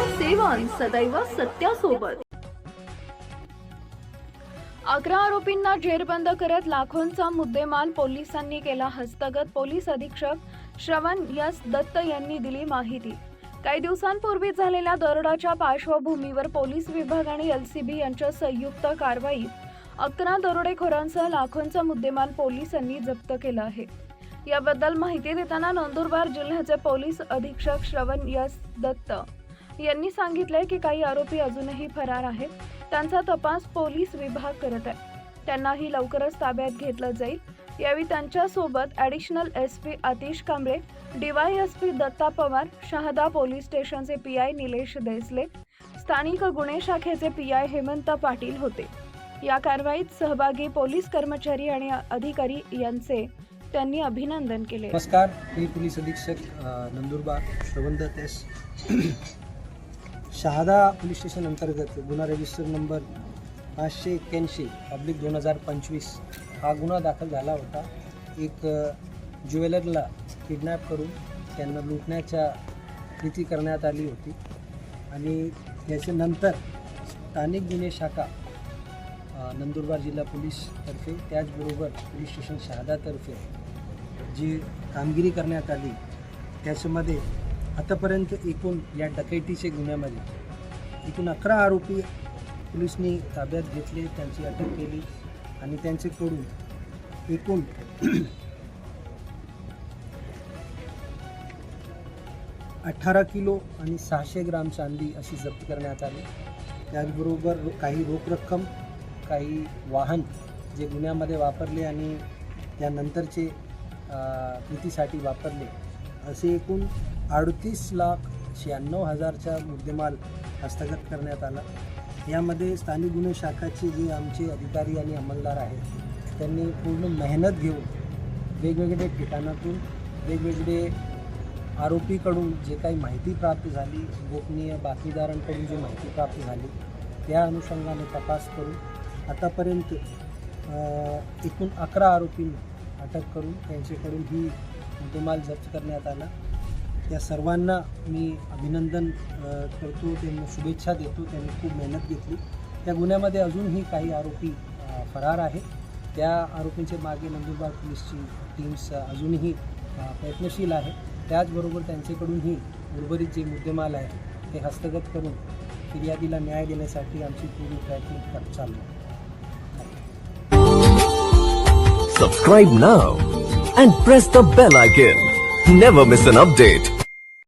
सदैव सत्यासोबत. अकरा आरोपींना जेरबंद करत लाखोंचा मुद्देमाल पोलिसांनी केला हस्तगत. पोलीस अधीक्षक श्रवण यस दत्त यांनी दिली माहिती. काही दिवसांपूर्वी झालेल्या दरोडाच्या पार्श्वभूमीवर पोलीस विभाग आणि एलसीबी यांच्या संयुक्त कारवाईत अकरा दरोडेखोरांसह लाखोंचा मुद्देमाल पोलिसांनी जप्त केला आहे. याबद्दल माहिती देताना नंदुरबार जिल्ह्याचे पोलीस अधीक्षक श्रवण यस दत्त. यांनी सांगितलंय की काही आरोपी अजूनही फरार आहेत. त्यांचा तपास पोलीस विभाग करत आहे. त्यांनाही लवकरच ताब्यात घेतलं जाईल. यावेळी त्यांच्यासोबत additional S P Atish Kamble D Y S P Datta Pawar Shahada police स्टेशनचे पी आय निलेश देसले स्थानिक गुन्हे शाखेचे पी आय हेमंत पाटील होते. या कारवाईत सहभागी पोलीस कर्मचारी आणि अधिकारी यांचे त्यांनी अभिनंदन केले. नमस्कार मी पोलीस अधीक्षक Nandurbar Shravandatt S Shahada police station अंतर्गत गुन्हा रजिस्टर नंबर पाचशे एक्क्याऐंशी पब्लिक दोन हजार पंचवीस. हा गुन्हा दाखल झाला होता. एक ज्वेलरला किडनॅप करून त्यांना लुटण्याच्या कृती करण्यात आली होती. आणि त्याच्यानंतर स्थानिक गुन्हे शाखा नंदुरबार जिल्हा पोलीसतर्फे त्याचबरोबर पोलीस स्टेशन शहादातर्फे जी कामगिरी करण्यात आली त्याच्यामध्ये आतापर्यंत एकूण या डकैतीच्या गुन्ह्यामध्ये एकूण अकरा आरोपी पोलिसनी ताब्यात घेतले त्यांची अटक केली आणि त्यांच्याकडून एकूण अठरा किलो आणि सहाशे ग्राम चांदी अशी जप्त करण्यात आली. त्याचबरोबर रो- काही रोख रक्कम काही वाहन जे गुन्ह्यामध्ये वापरले आणि त्यानंतरचे कृतीसाठी वापरले असे एकूण अडतीस लाख शहाण्णव हजारचा मुद्देमाल हस्तगत करण्यात आला. यामध्ये स्थानिक गुन्हे शाखाचे जे आमचे अधिकारी आणि अंमलदार आहेत त्यांनी पूर्ण मेहनत घेऊन वेगवेगळे ठिकाणातून वेगवेगळे आरोपीकडून जे काही माहिती प्राप्त झाली गोपनीय बातमीदारांकडून जी माहिती प्राप्त झाली त्या अनुषंगाने तपास करून आतापर्यंत एकूण अकरा आरोपींना अटक करून त्यांच्याकडून ही मुद्देमाल जप्त करण्यात आला. त्या सर्वांना मी अभिनंदन करतो. त्यांना शुभेच्छा देतो. त्यांनी खूप मेहनत घेतली. त्या गुन्ह्यामध्ये अजूनही काही आरोपी फरार आहेत. त्या आरोपींच्या मागे नंदुरबार पोलीसची टीम्स अजूनही प्रयत्नशील आहे त्याचबरोबर त्यांच्याकडूनही उर्वरित जे मुद्देमाल आहे ते हस्तगत करून फिर्यादीला न्याय देण्यासाठी आमची पूर्ण प्रयत्न चालू subscribe now and press the bell icon never miss an update.